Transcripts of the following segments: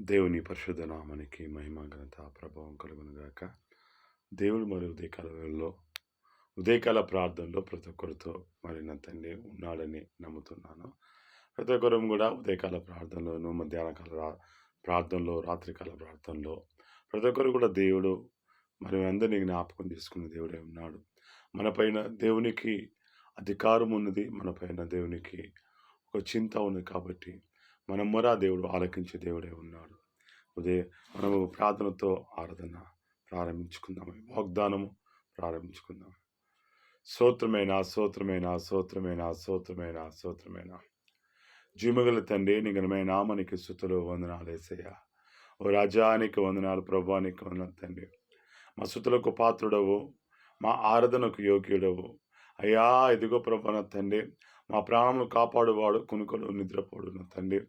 దేవుని పరిశుద్ధ నామానికి మహిమ ఘనత ప్రభావం కలుగునుగాక దేవుడు మరి ఉదయకాల వేళలో ఉదయకాల ప్రార్థనలో ప్రతి ఒక్కరితో మరి నా తండ్రి ఉన్నాడని నమ్ముతున్నాను. ప్రతి ఒక్కరు కూడా ఉదయకాల ప్రార్థనలోను మధ్యాహ్నకాల రా ప్రార్థనలో రాత్రికాల ప్రార్థనలో ప్రతి ఒక్కరు కూడా దేవుడు మరి అందరినీ జ్ఞాపకం చేసుకున్న దేవుడే ఉన్నాడు. మన పైన దేవునికి అధికారం ఉన్నది మన పైన దేవునికి ఒక చింత ఉంది కాబట్టి మన మొర దేవుడు ఆలకించే దేవుడే ఉన్నాడు. ఉదయం మనము ప్రార్థనతో ఆరాధన ప్రారంభించుకుందాము. వాగ్దానము ప్రారంభించుకుందాం సూత్రమైన సూత్రమైన సూత్రమైన సూత్రమైన సూత్రమైన జీమగల తండ్రి నిఘనమైన నామనికి శుతులు వందనాలు వేసయ్యా ఓ రాజానికి వందనాలు ప్రభానికి వందనాలు తండ్రి. మా స్థుతులకు పాత్రుడవు మా ఆరాధనకు యోగ్యుడవు. అయ్యా ఇదిగో ప్రభన తండ్రి మా ప్రాణములు కాపాడువాడు కునుకలు నిద్రపోడు నా తండ్రి.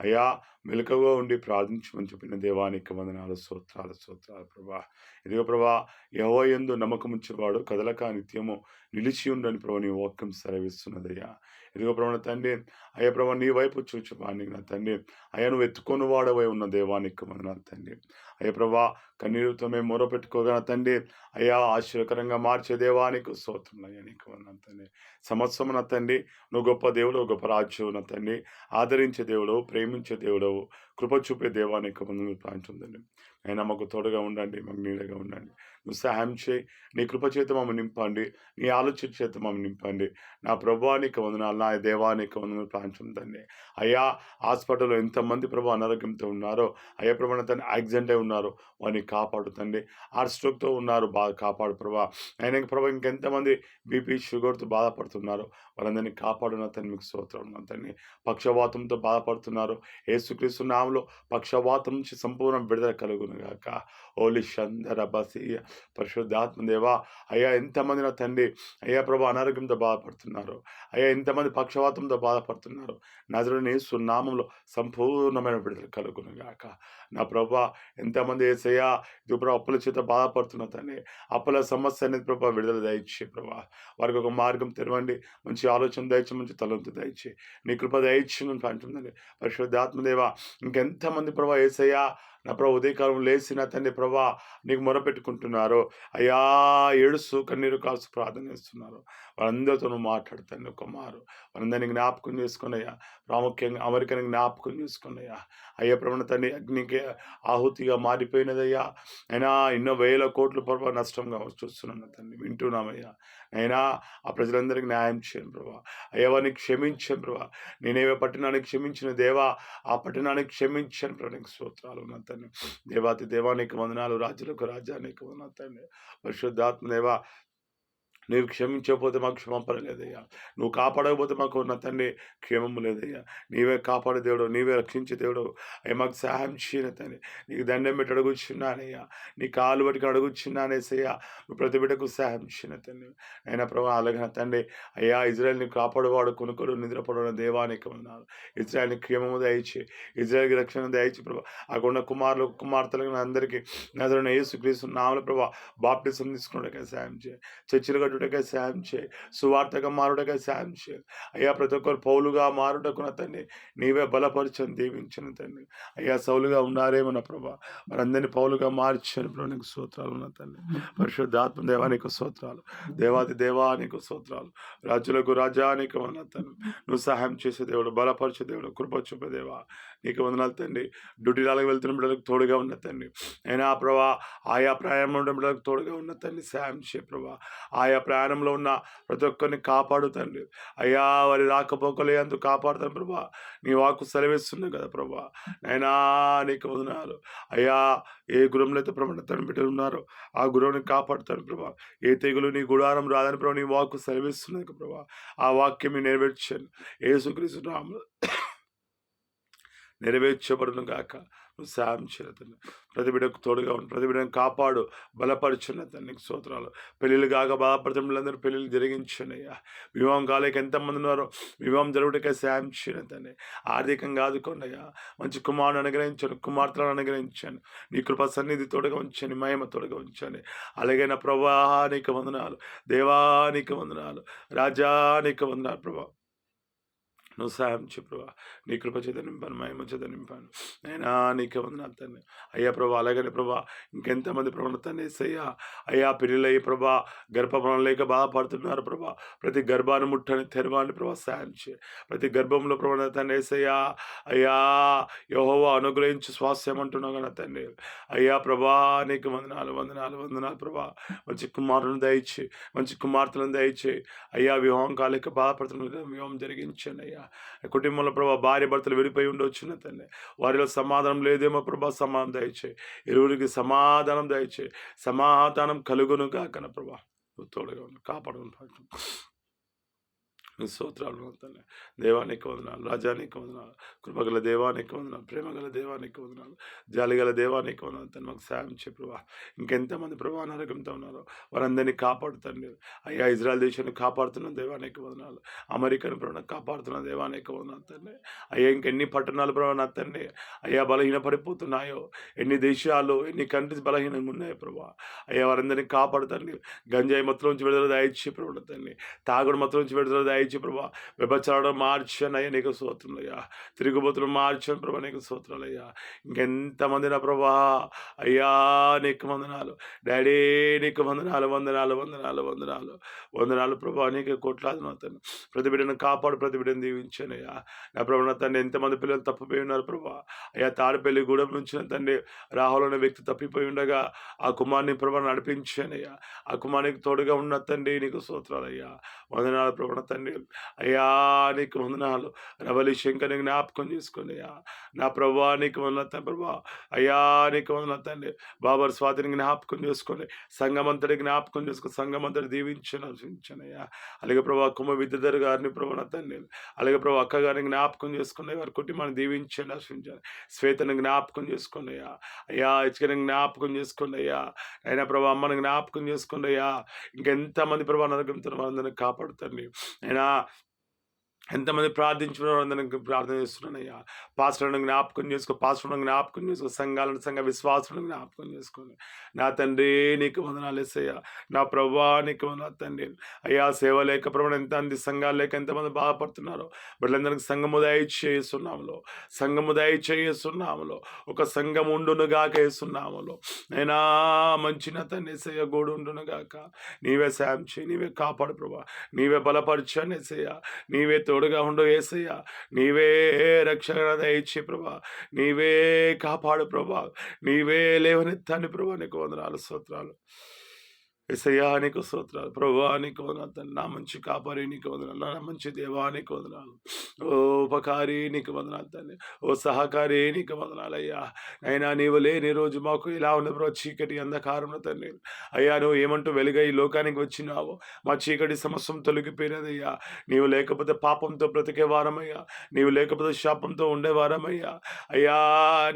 అయ్యా మెలకుగా ఉండి ప్రార్థించమని చెప్పిన దేవానికి వందనాలు స్తోత్రాలు స్తోత్రాలు ప్రభా. ఇదిగో ప్రభా ఎవో ఎందు నమ్మకం ఉంచేవాడు కదలక నిత్యము నిలిచి ఉండని ప్రభు నీ వాక్యం సెలవిస్తున్నదయ్యా. ఇదిగో ప్రభు నా తండ్రి అయ్యా ప్రభా నీ వైపు చూచువాని నా తండ్రి. అయ్యా నువ్వు ఎత్తుకొని వాడవై ఉన్న దేవానికి వందనాలు తండ్రి. అయ్యా ప్రభా కన్నీరుతో మేము మొరపెట్టుకోగా తండ్రి. అయ్యా ఆశ్చర్యకరంగా మార్చే దేవానికి స్తోత్రం అయ్యా నీకు వందనాలు తండ్రి. సంవత్సరం నా తండ్రి నువ్వు గొప్ప దేవుడు గొప్ప రాజ్యం నా తండ్రి. ఆదరించే దేవుడు ప్రేమించే దేవుడు కృప చూపే దేవానికి ముందు ప్రాంచుందండి అయినా మాకు తోడుగా ఉండండి మాకు నీడగా ఉండండి. నువ్వు సహాయం చేయి. నీ కృప చేత మమ్మల్ని నింపండి. నీ ఆలోచన చేత మమ్మల్ని నింపండి. నా ప్రభానికి వందనాలు. నా దేవానికి వందనాలు ప్రాంచుందండి అయ్యా హాస్పిటల్లో ఎంతమంది ప్రభు అనారోగ్యంతో ఉన్నారో అయ్యా ప్రభు తను యాక్సిడెంట్ అయి ఉన్నారు వారిని కాపాడుతండి హార్ట్ స్ట్రోక్తో ఉన్నారు బాగా కాపాడు ప్రభా. ఆయన ప్రభా ఇంకెంతమంది బీపీ షుగర్తో బాధపడుతున్నారు వాళ్ళందరినీ కాపాడున తను మీకు స్తోత్రం తండ్రి. పక్షవాతంతో బాధపడుతున్నారు. ఏసుక్రీస్తు నామంలో పక్షవాతం నుంచి సంపూర్ణ విడుదల కలుగు గాక ఓలి షందర బసి పరిశుద్ధాత్మదేవా అయ్యా ఎంతమంది నా తండ్రి అయ్యా ప్రభు అనారోగ్యంతో బాధపడుతున్నారు. అయ్యా ఎంతమంది పక్షవాతంతో బాధపడుతున్నారు. నజరుని సున్నామంలో సంపూర్ణమైన విడుదల కలుగును గాక నా ప్రభా ఎంతమంది ఏసయ్యా ఇది ప్రభు అప్పుల చేత బాధపడుతున్న తండ్రి అప్పుల సమస్య అనేది ప్రభా విడుదల దయచే ప్రభా. వారికి ఒక మార్గం తెరవండి. మంచి ఆలోచన దయచి మంచి తలంతు దయచి. నీ కృప దయచి అంటుందండి పరిశుద్ధాత్మదేవ ఇంకెంతమంది ప్రభా ఏసయ్యా నా ప్రభు ఉదయకాలం లేచిన తండ్రి ప్రభా నీకు మొరపెట్టుకుంటున్నారు. అయ్యా ఏడుసు కన్నీరు కాల్సి ప్రార్థన చేస్తున్నారు. వాళ్ళందరితోనూ నువ్వు మాట్లాడుతాను ఒక మారు వాళ్ళందరినీ జ్ఞాపకం చేసుకున్నాయా ప్రాముఖ్యంగా అమెరికాని జ్ఞాపకం చేసుకున్నాయా అయ్యా ప్రభుణ తండ్రి అగ్నికి ఆహుతిగా మారిపోయినదయ్యా. అయినా ఎన్నో వేల కోట్ల ప్రభావ నష్టంగా చూస్తున్నాను తండ్రి వింటున్నామయ్యా. అయినా ఆ ప్రజలందరికీ న్యాయం చేయను ప్రభా. అయ్యవాన్ని క్షమించాను ప్రభా. నేనేవే పట్టణానికి క్షమించిన దేవా ఆ పట్టణానికి క్షమించాను ప్రభా నీకు స్తోత్రాలు. ఉన్నంత తండ్రి దేవాతి దేవానికి వందనాలు రాజులకు రాజ్యానికి వందనాలు తండ్రి పరిశుద్ధాత్మ దేవా నువ్వు క్షమించకపోతే మాకు క్షమాపణ లేదయ్యా నువ్వు కాపాడకపోతే మాకు ఉన్న తండ్రి క్షేమము లేదయ్యా. నీవే కాపాడే దేవుడు నీవే రక్షించే దేవుడు అయ్యా మాకు సహాయం చేయన తండ్రి. నీకు దండం పెట్టి అడుగుచున్నానయ్యా. నీ కాలు పట్టుకు అడుగుచున్నానేసయ్యా నువ్వు ప్రతి బిడ్డకు సహాయం చేయన తండ్రి. అయినా ప్రభా అలాగే తండ్రి అయ్యా ఇజ్రాయల్ని కాపాడువాడు కొనుక్కోడు నిద్రపడడం దేవానికి ఉన్నారు ఇజ్రాయల్ని క్షేమము దయచి ఇజ్రాయల్కి రక్షణ దయచి ప్రభా. అక్కడ కుమారులు కుమార్తెలకు అందరికీ నదరణ యేసు క్రీస్తు నామల ప్రభా బాప్టిసం తీసుకున్నట్టుగా సహాయం చేయి చర్చిలు కట్టుటగా సాయం చేయి. సువార్తగా మారుటగా సాయం చేయి. అయ్యా ప్రతి ఒక్కరు పౌలుగా మారుడకున్న తండ్రి నీవే బలపరచని దీవించిన తండ్రి. అయ్యా సౌలుగా ఉన్నారేమో నా ప్రభా మరందరినీ పౌలుగా మార్చని ప్రభు నీకు సూత్రాలు ఉన్న తండ్రి. పరిశుద్ధాత్మ దేవానికి సూత్రాలు దేవాది దేవానికి సూత్రాలు రాజులకు రాజానికి ఉన్న తండ్రి. నువ్వు సహాయం చేసే దేవుడు బలపరిచే దేవుడు కృప చూపే దేవా నీకు వందనాలు తండ్రి. డ్యూటీలకు వెళ్తున్న బిడ్డలకు తోడుగా ఉన్న తండ్రి. అయినా ప్రభా ఆయా ప్రయాణంలో ఉన్న బిడ్డలకు తోడుగా ఉన్న తండ్రి. సాయం చే ప్రభా. ఆయా ప్రయాణంలో ఉన్న ప్రతి ఒక్కరిని కాపాడు తండ్రి అయ్యా వారి రాకపోకలే అందుకు కాపాడుతాను ప్రభా. నీ వాకు సెలవిస్తున్నావు కదా ప్రభా. నైనా నీకు వదనాలు. అయ్యా ఏ గురంలో అయితే ప్రభా తన బిడ్డలు ఉన్నారో ఆ గురువుని కాపాడుతాను ప్రభా. ఏ తెగులు నీ గుడారం రాదని ప్రభా నీ వాకు సెలవిస్తున్నది ప్రభా. ఆ వాక్యం నెరవేర్చాను. ఏసుక్రీస్తు రాము నెరవేర్చబడును గాక. నువ్వు సాయం చేయతండి ప్రతి బిడ్డకు తోడుగా ఉండి. ప్రతి బిడ్డను కాపాడు. బలపరుచున్న తండ్రికి స్తోత్రాలు. పెళ్ళిళ్ళు కాక బాధపడుతున్న పిల్లలందరూ పెళ్ళిళ్ళు జరిగించండి అయ్యా. వివాహం కాలేక ఎంతమంది ఉన్నారో వివాహం జరుగుటకే సాయం చేయను తండ్రి ఆర్థికంగా ఆదుకోండి అయ్యా. మంచి కుమారుని అనుగ్రహించాను కుమార్తెలను అనుగ్రహించాను నీ కృప సన్నిధి తోడుగా ఉంచండి. మహిమ తోడుగా ఉంచండి. అలాగే నా ప్రభానికి వందనాలు. దేవానికి వందనాలు. రాజానికి వందనాలు ప్రభా. నువ్వు సాయం చే ప్రభా నీ కృప చేత నింపాను మహిమ చేత నింపాను. అయినా నీకే వందనాలు తండ్రి. అయ్యా ప్రభా అలాగనే ప్రభా ఇంకెంతమంది ప్రభా తండ్రి అయ్యా అయ్యా పిల్లలయ్యి ప్రభా గర్భఫలం లేక బాధపడుతున్నారు ప్రభా. ప్రతి గర్భాన్ని ముట్టని తెరవాన్ని ప్రభా సాయం చే ప్రతి గర్భంలో ప్రభా తండ్రి ఏసయ్యా. అయ్యా యహోవా అనుగ్రహించి స్వాస్థ్యం అంటున్నావు కదా తండ్రి. అయ్యా ప్రభా నీకు వందనాలు వందనాలు వందనాలు ప్రభా. మంచి కుమారులను దయచి మంచి కుమార్తెలను దయచి అయ్యా వివాహం కాలేక బాధపడుతున్న వివాహం జరిగించండి అయ్యా. కుటుంబంలో ప్రభా భార్య భర్తలు విడిపోయి ఉండొచ్చున్న తండ్రి వారిలో సమాధానం లేదేమో ప్రభా సమాధానం దయచే ఇరువురికి సమాధానం దయచే సమాధానం కలుగును కాకన ప్రభా. తోడుగా ఉండు స్తోత్రాలు తండ్రి దేవానికి వందనాలు రాజానికి వందనాలు కృపగల దేవానికి వందనాలు ప్రేమగల దేవానికి వందనాలు జాలిగల దేవానికి వందనాలు. తను మాకు సాయం చే ప్రభా. ఇంకెంతమంది ప్రభా అనారోగ్యంతో ఉన్నారో వారందరినీ కాపాడుతండి అయ్యా ఇజ్రాయల్ దేశాన్ని కాపాడుతున్న దేవానికి వందనాలు. అమెరికాను ప్రభా కాపాడుతున్న దేవానికి వందనాలు తండ్రి. అయ్యా ఇంకెన్ని పట్టణాలు ప్రభా నా తండ్రి. అయ్యా బలహీన పడిపోతున్నాయో ఎన్ని దేశాలు ఎన్ని కంట్రీస్ బలహీనంగా ఉన్నాయో ప్రభా. అయ్యా వారందరినీ కాపాడుతండి గంజాయి మత్తులోంచి విడుదల దాయిచ్చి ప్రభు తండ్రి. తాగుడు నుంచి విడుదల దాయిచ్చి ప్రభా. వ్యభచారం మార్చానయ్యా నీకు స్తోత్రములయ్యా. తిరుగుబతులు మార్చాను ప్రభా నీకు స్తోత్రాలయ్యా ఇంకెంతమంది నా ప్రభా. అయ్యా నీకు వందనాలు. డాడీ నీకు వందనాలు వందనాలు వందనాలు వందనాలు. వందనాలు ప్రభా నీకు కొట్లాది నా తను ప్రతి బిడ్డను కాపాడు ప్రతి బిడ్డను దీవించానయ్యా. నా ప్రభు నా తండ్రి ఎంతమంది పిల్లలు తప్పిపోయి ఉన్నారు ప్రభా. అయ్యా తాడిపల్లి గూడెం నుంచి నా తండ్రి రాహుల్ అనే వ్యక్తి తప్పిపోయి ఉండగా ఆ కుమార్ని ప్రభా నడిపించానయ్యా. ఆ కుమార్నికి తోడుగా ఉన్న తండ్రి నీకు స్తోత్రాలయ్యా. వందనాలు ప్రభు నా తండ్రి. అయ్యా నీకు వందనాలు. రవలి శంకర్ని జ్ఞాపకం చేసుకోండి అయ్యా. నా ప్రభా నీకు వందన ప్రభా. అయ్యా నీకు వందన తండ్రి. బాబర్ స్వాతిని జ్ఞాపకం చేసుకోండి. సంగమంతటి జ్ఞాపకం చేసుకో సంగమంతటి దీవించను అయ్యా. అలాగే ప్రభా కుమ్మ విద్యుధర్ గారిని ప్రభు తండ్రి. అలాగే ప్రభా అక్క గారిని జ్ఞాపకం చేసుకుని వారి కుటుంబాన్ని దీవించండి అర్పించాను శ్వేతను జ్ఞాపకం చేసుకోండి అయ్యా. అయ్యా ఇచ్చిన జ్ఞాపకం చేసుకోండి అయ్యా. అయినా ప్రభా అమ్మని జ్ఞాపకం చేసుకోండి అయ్యా. ఇంకెంతమంది ప్రభా నరకంతో అందరిని కాపాడుతండి అయినా が ఎంతమంది ప్రార్థించిన అందరికి ప్రార్థన చేస్తున్నానయ్యా. పాస్టర్లను జ్ఞాపకం చేసుకో పాస్టర్లను జ్ఞాపకం చేసుకో సంఘాలను సంఘ విశ్వాసులను జ్ఞాపకం చేసుకోండి నా తండ్రి నీకు వందనాలు వేసయ్యా నా ప్రభా నీకు వందనాలు తండ్రి. అయ్యా సేవ లేక ప్రభు ఎంత అంది సంఘాలు లేక ఎంతమంది బాధపడుతున్నారో వీళ్ళందరికీ సంఘము దయచేస్తున్నాములో సంఘము దయచేస్తున్నాములో ఒక సంఘం ఉండును గాక వేస్తున్నాములో అయినా మంచి నా తండ్రి ఏసయ్య గోడు ఉండునుగాక. నీవే సాయం చేయి నీవే కాపాడు ప్రభా. నీవే బలపరచని ఏసయ్య. నీవే తోడుగా ఉండు ఏసయ్య. నీవే రక్షణ దయచి ప్రభా. నీవే కాపాడు ప్రభా. నీవే లేవనెత్తాని ప్రభా. నీకు వందనాలు స్తోత్రాలు. ఎసయ్యా నీకు స్తోత్రాలు. ప్రభా నీకు తండ్రి. నా మంచి కాపరి నీకు వదనాలు. నా మంచి దేవానికి వదనాలు. ఓ ఉపకారి నీకు వదనాలు తండ్రి. ఓ సహకారి నీకు వందనాలు అయ్యా. అయినా నీవు లేని రోజు మాకు ఇలా ఉన్న ప్రభు చీకటి అంధకారంలో తండ్రి. అయ్యా నువ్వు ఏమంటూ వెలుగై ఈ లోకానికి వచ్చినావో మా చీకటి సమస్యం తొలగిపోయినదయ్యా. నీవు లేకపోతే పాపంతో బ్రతికే వారమయ్యా. నీవు లేకపోతే శాపంతో ఉండేవారమయ్యా అయ్యా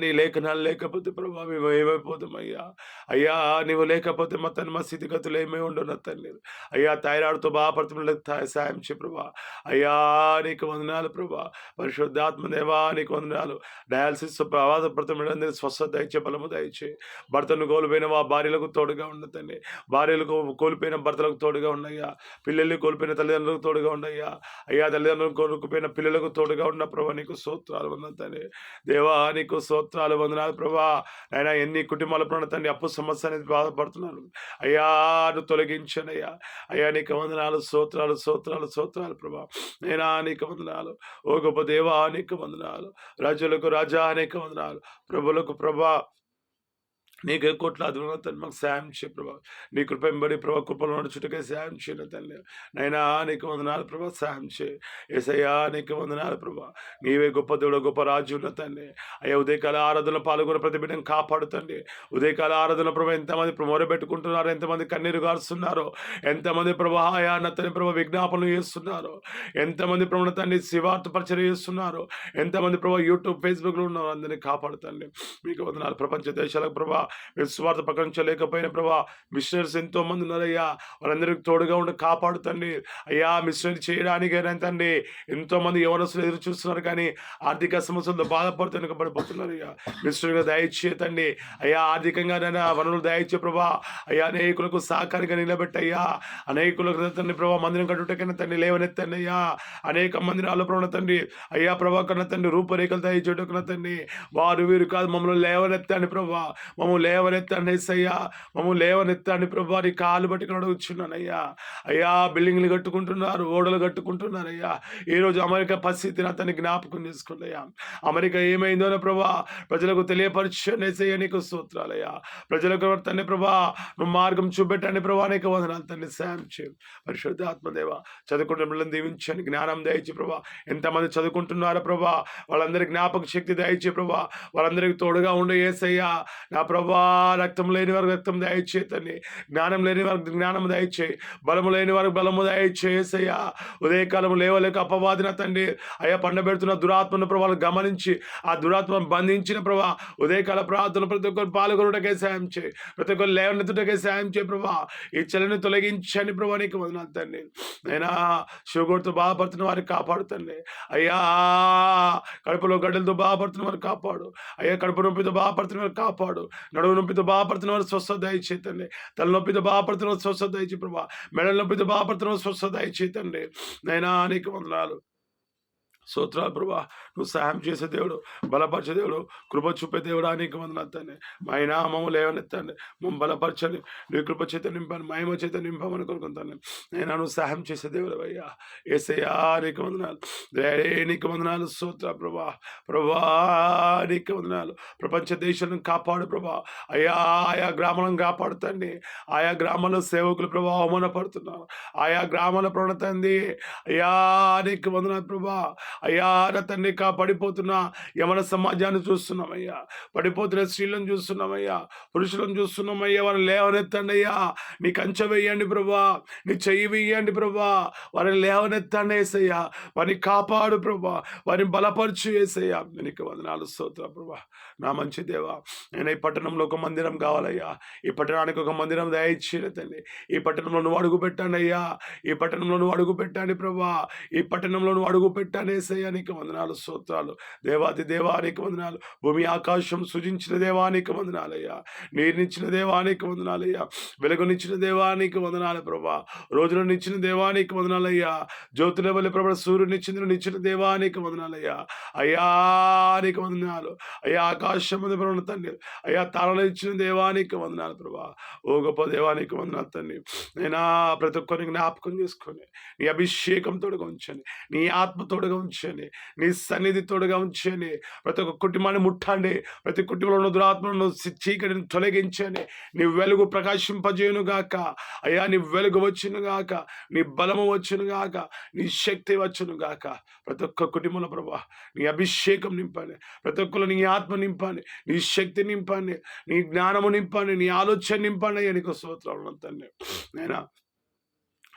నీ లేఖనాలు లేకపోతే ప్రభావం ఏమైపోతామయ్యా. అయ్యా నీవు లేకపోతే మా తన మా పరిస్థితులు ఏమై ఉండను తండ్రి అయ్యా థైరాయిడ్తో బాధపడుతున్న సాయం చే ప్రభా. అయ్యా నీకు వందనాలు ప్రభా. పరిశుద్ధాత్మ దేవా నీకు వందనాలు. డయాలసిస్ ప్రవాదపడుతున్న స్వస్థత దయచే బలము దయచే. భర్తను కోల్పోయిన వా భార్యలకు తోడుగా ఉండతండి భార్యలకు కోల్పోయిన భర్తలకు తోడుగా ఉండయ్యా. పిల్లల్ని కోల్పోయిన తల్లిదండ్రులకు తోడుగా ఉండయ్యా. అయ్యా తల్లిదండ్రులకు కోల్పోయిన పిల్లలకు తోడుగా ఉన్న ప్రభా. నీకు సూత్రాలు వందతండి దేవా నీకు సూత్రాలు వందనాలు ప్రభా. అయినా ఎన్ని కుటుంబాల ప్రభు తండ్రి అప్పు సమస్య అనేది బాధపడుతున్నారు అయ్యా ప్రభాను తొలగించనయ్యా. అయ్యా నీకు వందనాలు సూత్రాలు సూత్రాలు సూత్రాలు ప్రభా. నేనా నీకు వందనాలు. ఓ గొప్ప దేవా నీకు వందనాలు. రాజులకు రాజా అనేక వందనాలు. ప్రభులకు ప్రభా నీకు కోట్ల తను మాకు సాయం చే ప్రభా. నీ కృప వెంబడి ప్రభా కృపలో నడుచుటకే సాయం చేయను తల్లి. నైనా నీకు వందనాలు ప్రభా సాయం చే ఏసయ్యా నీకు వందనాలు ప్రభా. నీవే గొప్ప దేవుడు గొప్ప రాజు ఉన్న తల్లి. అయ్యా ఉదయకాల ఆరాధన పాల్గొన్న ప్రతి బిడ్డను కాపాడుతండి ఉదయకాల ఆరాధన ప్రభా ఎంతమంది మొర పెట్టుకుంటున్నారో ఎంతమంది కన్నీరు గారుస్తున్నారు ఎంతమంది ప్రభా ఆయా నతని ప్రభా విజ్ఞాపనలు చేస్తున్నారు ఎంతమంది ప్రభు తండ్రి శివార్థ పరిచయం చేస్తున్నారు ఎంతమంది ప్రభా యూట్యూబ్ ఫేస్బుక్లో ఉన్నారు అందరినీ కాపాడుతండి మీకు వందనాలు. ప్రపంచ దేశాలకు ప్రభా మీరు స్వార్థ ప్రకటించలేకపోయిన ప్రభా మిషనరీస్ ఎంతో మంది ఉన్నారయ్యా. వాళ్ళందరికీ తోడుగా ఉండి కాపాడు తండ్రి అయ్యా మిషనరీ చేయడానికైనా తండ్రి ఎంతో మంది ఎవరసలు ఎదురు చూస్తున్నారు కానీ ఆర్థిక సమస్యలతో బాధపడుతూ పడిపోతున్నారు అయ్యా మిషనరీగా దయచే అయ్యా ఆర్థికంగా వనరులు దయచే ప్రభా. అయ్యా అనేకులకు సహకారిగా నిలబెట్టయ్యా. అనేకులకు తండ్రి ప్రభా మందిరం కట్టుటకైనా తండ్రి లేవనెత్తండి అయ్యా. అనేక మందిరాల ప్రభు తండ్రి అయ్యా ప్రభా కన్నా తండ్రి రూపురేఖలు దయచేటకున్న తండ్రి వారు వీరు కాదు మమ్మల్ని లేవనెత్తండి ప్రభా. మమ్మల్ని లేవనెత్తండి అయ్యా మమ్మల్ని లేవనెత్తండి ప్రభా నీ కాలు పట్టుకుని అడుగుచున్నానయ్యా అయ్యా బిల్డింగ్లు కట్టుకుంటున్నారు ఓడలు కట్టుకుంటున్నారు అయ్యా ఈరోజు అమెరికా పరిస్థితిని అతన్ని జ్ఞాపకం చేసుకోండి అమెరికా ఏమైందో ప్రభా ప్రజలకు తెలియపరచని ఏసయ్య నీకు సూత్రాలయ్యా ప్రజలకు తండ్రి ప్రభా నువ్వు మార్గం చూపెట్టండి ప్రభా నీకు వందనాలు తండ్రి సాయం చేయం. పరిశుద్ధ ఆత్మదేవ చదువుకుంటున్న పిల్లలను దీవించండి. జ్ఞానం దయచి ప్రభా. ఎంతమంది చదువుకుంటున్నారో ప్రభా వాళ్ళందరికీ జ్ఞాపక శక్తి దయచే ప్రభా. వాళ్ళందరికీ తోడుగా ఉండే ఏసయ్యా. నా ప్రభా రక్తం లేని వారికి రక్తం దయచేయి తండ్రి జ్ఞానం లేని వారికి జ్ఞానం దయచేయి. బలము లేని వారికి బలము దయచేసయ్యా ఉదయకాలం లేవలేక అపవాదిన తండ్రి అయ్యా పండబెడుతున్న దురాత్మను ప్రభావాలు గమనించి ఆ దురాత్మను బంధించిన ప్రభా ఉదయకాల ప్రార్థన ప్రతి ఒక్కరు పాల్గొనటకే సాయం చేయి. ప్రతి ఒక్కరు లేవనెత్తుటకే సాయం చేయి ప్రభా. ఈ చలని తొలగించని ప్రభా నీకు వదనాలు తండ్రి అయినా షుగర్తో బాధపడుతున్న వారికి కాపాడుతండి అయ్యా కడుపులో గడ్డలతో బాధపడుతున్న వారు కాపాడు. అయ్యా కడుపు నొప్పితో బాధపడుతున్న వారు కాపాడు. నడువు నొప్పితో బాధపడుతున్న వారు స్వస్థత దయచేతండి తలనొప్పితో బాధపడుతున్న వారు స్వస్థత దయచే ప్రభా. మెడల నొప్పితో బాధపడుతున్న వారు స్వస్థత దయచేతండి నైనా అనేక వందనాలు. స్తోత్రాలు ప్రభా. నువ్వు సహాయం చేసే దేవుడు బలపరిచే దేవుడు కృప చూపే దేవుడు అనేక మంది మా నామము లేవనెత్తాన్ని మమ్మల్ని బలపరచండి. నీ కృప చేత నింపాను మహిమ చేత నింపమని కోరుకుంటాను నేను నువ్వు సహాయం చేసే దేవుడు అయ్యా. ఏసయ్యా నీకు వందనాలు. రే నీకు వందనాలు స్తోత్ర ప్రభా. ప్రభా నీకు వందనాలు. ప్రపంచ దేశాలను కాపాడు ప్రభా. అయ్యా ఆయా గ్రామాలను కాపాడుతండి. ఆయా గ్రామాల సేవకులు ప్రభా అవమానపడుతున్నారు. ఆయా గ్రామాల ప్రణతంది అయ్యా నీకు వందనాలు ప్రభా. అయ్యా నా తండ్రి కా పడిపోతున్న యమన సమాజాన్ని చూస్తున్నామయ్యా. పడిపోతున్న స్త్రీలను చూస్తున్నామయ్యా. పురుషులను చూస్తున్నామయ్యా. వారిని లేవనెత్తండి అయ్యా. నీ కంచె వేయండి ప్రభా నీ చెయ్యి వేయండి ప్రభా వారిని లేవనెత్తండి వేసయ్యా వారిని కాపాడు ప్రభా వారిని బలపరచు వేసయ్యా నీకు వందనాలు స్తోత్ర ప్రభా నా మంచి దేవా నేను ఈ పట్టణంలో ఒక మందిరం కావాలయ్యా. ఈ పట్టణానికి ఒక మందిరం దయచేయను తండ్రి. ఈ పట్టణంలో నువ్వు అడుగు పెట్టండి అయ్యా. ఈ పట్టణంలో నువ్వు అడుగు పెట్టండి ప్రభా ఈ పట్టణంలో నువ్వు అడుగు పెట్టండి ఏసయ్యా వందనాలు స్తోత్రాలు. దేవాది దేవానికి వందనాలు. భూమి ఆకాశం సృజించిన దేవానికి వందనాలయ్యా. నీరునిచ్చిన దేవానికి వందనాలయ్యా. వెలుగునిచ్చిన దేవానికి వందనాలు ప్రభా. రోజులనిచ్చిన దేవానికి వందనాలయ్యా. జ్యోతుల వల్ల ప్రభా సూర్యునిచ్చిన నిచ్చిన దేవానికి వందనాలయ్యా. అయ్యా నీకు వందనాలు. అయ్యా ఆకాశం మీద ప్రభు తండ్రి అయ్యా తాళలు ఇచ్చిన దేవానికి వందనాలు ప్రభా. ఓ గొప్ప దేవానికి వందనాలు తండ్రి నేను ప్రతి ఒక్కరిని జ్ఞాపకం చేసుకొని నీ అభిషేకం తోడుగా ఉంచండి. నీ ఆత్మ తోడుగా ఉంచండి. నీ సన్నిధి తోడుగా ఉంచండి. ప్రతి ఒక్క కుటుంబాన్ని ముట్టండి. ప్రతి కుటుంబంలో ఉన్న దురాత్మను చీకటిని తొలగించండి. నీ వెలుగు ప్రకాశింపజేయును గాక. అయ్యా నీ వెలుగు వచ్చును గాక. నీ బలము వచ్చును గాక. నీ శక్తి వచ్చును గాక. ప్రతి ఒక్క కుటుంబంలో ప్రభా నీ అభిషేకం నింపండి. ప్రతి ఒక్కరు నీ ఆత్మ నింపండి. నీ శక్తి నింపండి. నీ జ్ఞానము నింపండి. నీ ఆలోచన నింపండి. అయ్యా నీకు స్తోత్రం తండ్రి నేనా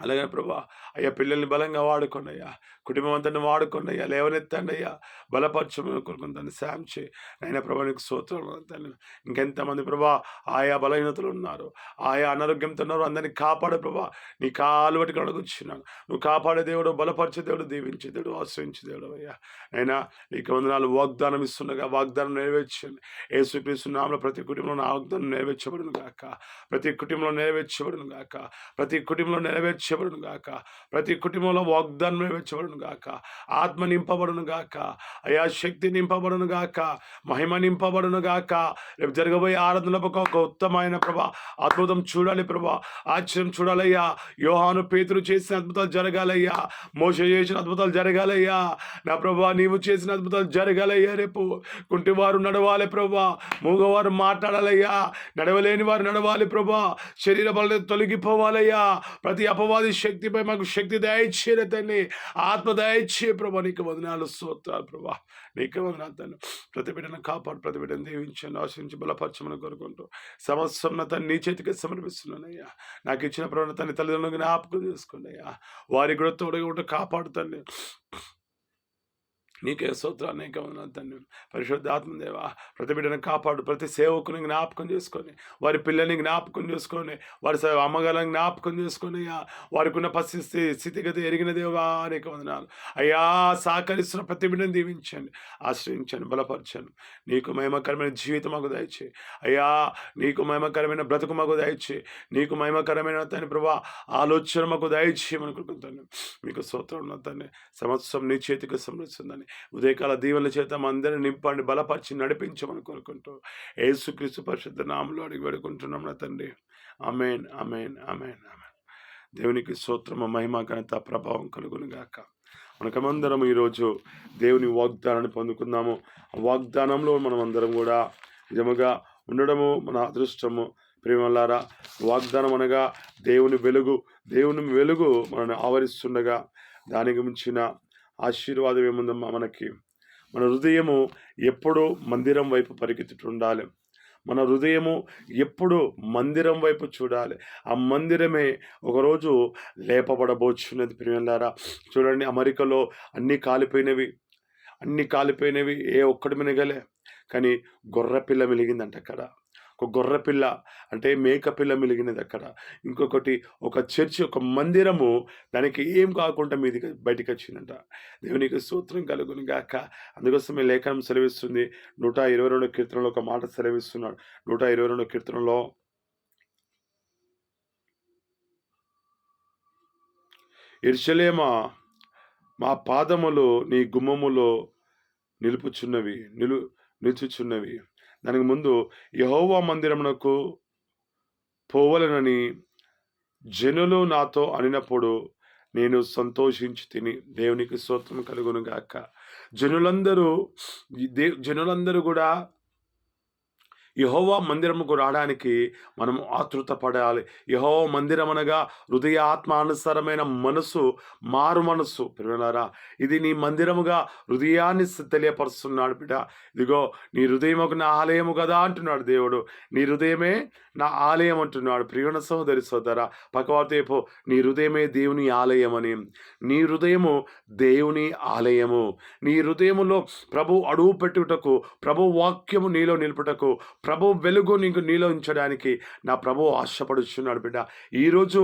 అలాగే ప్రభా అయ్యా పిల్లల్ని బలంగా వాడుకోండి అయ్యా కుటుంబం అంతా వాడుకోండి అయ్యా లేవనెత్తండి అయ్యా బలపరచమని కోరుకుంటాను శామ్ చే అయినా ప్రభా నీకు స్తోత్రం ఇంకెంతమంది ప్రభా ఆయా బలహీనతలు ఉన్నారు. ఆయా అనారోగ్యంతో ఉన్నారు. అందరినీ కాపాడే ప్రభా. నీ కాలు బట్టి అడుగుచున్నాను. నువ్వు కాపాడే దేవుడు బలపరిచే దేవుడు దీవించే దేవుడు ఆశ్రయించే దేవుడు అయ్యా. అయినా నీకు వందనాలు. వాగ్దానం ఇస్తుండగా వాగ్దానం నెరవేర్చండి. ఏసుక్రీస్తున్నాములో ప్రతి కుటుంబంలో నా వాగ్దానం నెరవేర్చబడును గాక. ప్రతి కుటుంబంలో నెరవేర్చబడును గాక. ప్రతి కుటుంబంలో నెరవేర్చబడును గాక. ప్రతి కుటుంబంలో వాగ్దానం నెరవేర్చబడును గాక. ఆత్మ నింపబడును గాక. అయా శక్తి నింపబడును గాక. మహిమ నింపబడును గాక. రేపు జరగబోయే ఆరాధనలకు ఒక ఉత్తమమైన ప్రభా. అద్భుతం చూడాలి ప్రభా. ఆశ్చర్యం చూడాలయ్యా. యోహాను పేతులు చేసిన అద్భుతాలు జరగాలయ్యా. మోస చేసిన అద్భుతాలు జరగాలయ్యా. నా ప్రభా నీవు చేసిన అద్భుతాలు జరగాలయ్యా రేపు. కుంటివారు నడవాలి ప్రభా. మూగవారు మాట్లాడాలయ్యా. నడవలేని వారు నడవాలి ప్రభా. శరీర బలం తొలగిపోవాలయ్యా. ప్రతి అపవా శక్తిపై మాకు శక్తి దయచేరే తండ్రి ఆత్మ దయచే ప్రభా నీకు వదనాలు స్తోత్రాలు ప్రభా. నీకు వదనాలు తండ్రి ప్రతి బిడ్డను కాపాడు ప్రతి బిడ్డను దీవించండి ఆశ్రయించి బలపరచమని కోరుకుంటూ సమస్తం తను నీ చేతికి సమర్పిస్తున్నానయ్యా నాకు ఇచ్చిన ప్రవణ తన తల్లిదండ్రులకు జ్ఞాపకం చేసుకోండి అయ్యా. వారి కూడా తోడుగా ఉంటూ కాపాడుతండి నీకే స్తోత్రాలు నీకే వందనాలు తండ్రి. ప్రతి బిడ్డను కాపాడు ప్రతి సేవకుని జ్ఞాపకం చేసుకొని వారి పిల్లల్ని జ్ఞాపకం చేసుకొని వారి స- అమ్మగారిని జ్ఞాపకం చేసుకొని అయ్యా, వారికి ఉన్న పరిస్థితి స్థితిగతి ఎరిగిన దేవా నీకు వందనాలు. అయ్యా సహకరిస్తున్న ప్రతి బిడ్డను దీవించండి ఆశ్రయించండి బలపరచండి. నీకు మహిమకరమైన జీవితం మాకు దయచే అయ్యా నీకు మహిమకరమైన బ్రతుకు మాకు దయచే నీకు మహిమకరమైన తండ్రి ప్రభా ఆలోచన మాకు దయచేయమనుకుంటున్నాను మీకు స్తోత్రం ఉన్న తండ్రి. సంవత్సరం నీ చేతికి సమృద్ధిందని ఉదయకాల దీవెల చేత అందరిని నింపండి బలపరిచి నడిపించమని కోరుకుంటూ యేసుక్రీస్తు పరిశుద్ధ నామంలో అడిగి పెడుకుంటున్నాం నా తండ్రి. అమేన్ అమేన్ అమేన్ అమేన్ దేవునికి సూత్రము మహిమ ఘనత ప్రభావం కలుగును గాక మనకమందరం ఈరోజు దేవుని వాగ్దానాన్ని పొందుకుందాము. ఆ వాగ్దానంలో మనం అందరం కూడా నిజముగా ఉండడము మన అదృష్టము. ప్రేమలారా వాగ్దానం అనగా దేవుని వెలుగు దేవుని వెలుగు మనల్ని ఆవరిస్తుండగా దానికి మించిన ఆశీర్వాదం ఏముందమ్మా మనకి. మన హృదయము ఎప్పుడూ మందిరం వైపు పరిగెత్తుతుండాలి. మన హృదయము ఎప్పుడు మందిరం వైపు చూడాలి. ఆ మందిరమే ఒకరోజు లేపబడబోచున్నది ప్రియులారా. చూడండి అమెరికాలో అన్నీ కాలిపోయినవి. అన్నీ కాలిపోయినవి ఏ ఒక్కడి మినగలే కానీ గొర్రెపిల్ల మిలిగిందంట అక్కడ. ఒక గొర్రెపిల్ల అంటే మేక పిల్ల మిలిగినది అక్కడ ఇంకొకటి ఒక చర్చి ఒక మందిరము దానికి ఏం కాకుండా మీది బయటికి వచ్చిందంట దేవునికి సూత్రం కలుగును గాక. అందుకోసమే లేఖనం సెలవిస్తుంది. నూట ఇరవై రెండు కీర్తనలో ఒక మాట సెలవిస్తున్నాడు. నూట ఇరవై రెండు కీర్తనలో ఇర్షలేమా మా పాదములు నీ గుమ్మములో నిలుపుచున్నవి నిలు నిలుచుచున్నవి. దానికి ముందు యహోవా మందిరమునకు పోవలనని జనులు నాతో అనినప్పుడు నేను సంతోషించి తిని దేవునికి స్తోత్రం కలుగును గాక. జనులందరూ దే జనులందరూ కూడా యహోవా మందిరముకు రావడానికి మనం ఆతృత పడాలి యహోవా మందిరం అనగా హృదయ ఆత్మానుసారమైన మనసు మారు మనసు. పిల్లలారా ఇది నీ మందిరముగా హృదయాన్ని తెలియపరుస్తున్నాడు బిడ్డ. ఇదిగో నీ హృదయముకు నా ఆలయము కదా అంటున్నాడు దేవుడు. నీ హృదయమే నా ఆలయం అంటున్నాడు. ప్రియుణ సహోదరి సోదర పక్కవాతేపు నీ హృదయమే దేవుని ఆలయం అని నీ హృదయము దేవుని ఆలయము. నీ హృదయములో ప్రభు అడుగు పెట్టుటకు ప్రభు వాక్యము నీలో నిలుపుటకు ప్రభు వెలుగు నీకు నీలో ఉంచడానికి నా ప్రభు ఆశపడుచున్నాడు బిడ్డ. ఈరోజు